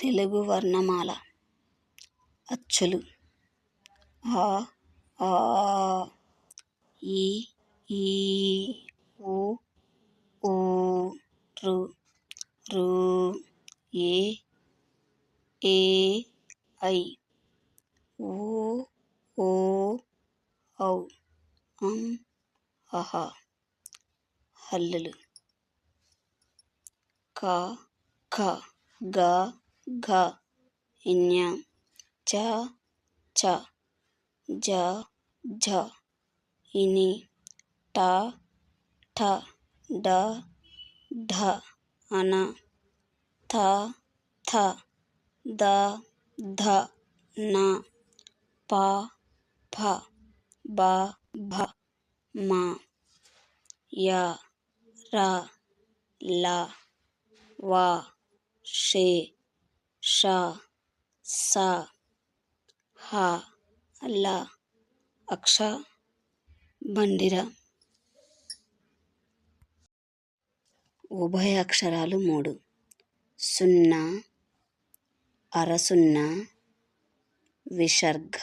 తెలుగు వర్ణమాల. అచ్చులు. ఆ ఆ ఈ ఈ ఉ ఊ రు రు ఏ ఏ ఐ. ఓ ఓ ఔ అం అహ. హల్లులు. క ఖ గ घ ञ, च छ ज, झ, ञि, ट, ठ, ड, ढ, अन, थ थ, द, ध, न, प फ ब, भ, म, य, र, ल, व, शे ష స హ ల అక్ష బండిర. ఉభయ అక్షరాలు మూడు. సున్నా అరసున్నా విసర్గ